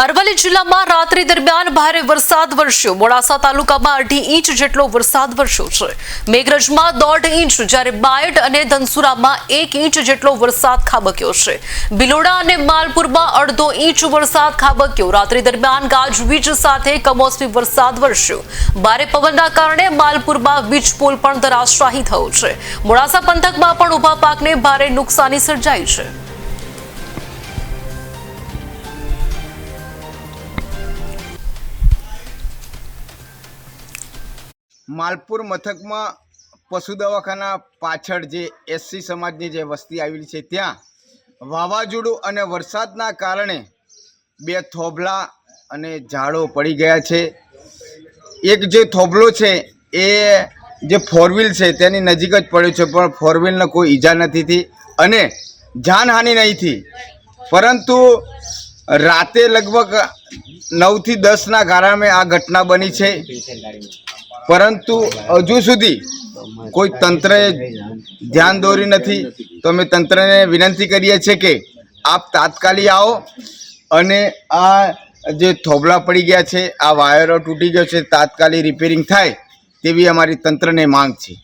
અરવલ્લી જિલ્લામાં રાત્રિ દરમિયાન ભારે વરસાદ વરસ્યો. મોડાસા તાલુકામાં અઢી ઇંચ જેટલો વરસાદ વરસ્યો છે. મેઘરજમાં દોઢ ઇંચ, જ્યારે બાયડ અને ધનસુરામાં એક ઇંચ જેટલો વરસાદ ખાબક્યો છે. બિલોડા અને માલપુરમાં અડધો ઇંચ વરસાદ ખાબક્યો. રાત્રિ દરમિયાન ગાજવીજ સાથે કમોસમી વરસાદ વરસ્યો. ભારે પવનના કારણે માલપુરમાં વીજ પોલ પણ ધરાશાહી થયો છે. મોડાસા પંથકમાં પણ ઊભા પાકને ભારે નુકસાની સર્જાઈ છે. માલપુર મથકમાં પશુ દવાખાના પાછળ જે એસસી સમાજની જે વસ્તી આવેલી છે, ત્યાં વાવાઝોડું અને વરસાદના કારણે બે થોભલા અને ઝાડો પડી ગયા છે. એક જે થોભલો છે, એ જે ફોરવ્હીલ છે, તેની નજીક જ પડ્યો છે, પણ ફોરવ્હીલને કોઈ ઈજા નથી થઈ અને જાનહાનિ નહીં થઈ. પરંતુ રાતે લગભગ નવથી દસના ગાળામાં આ ઘટના બની છે. પરંતુ હજુ સુધી કોઈ તંત્રએ ધ્યાન દોર્યું નથી. તો અમે તંત્રને વિનંતી કરીએ છીએ કે આપ તાત્કાલિક આવો અને આ જે થોભલા પડી ગયા છે, આ વાયરો તૂટી ગયો છે, તાત્કાલિક રિપેરિંગ થાય તેવી અમારી તંત્રને માંગ છે.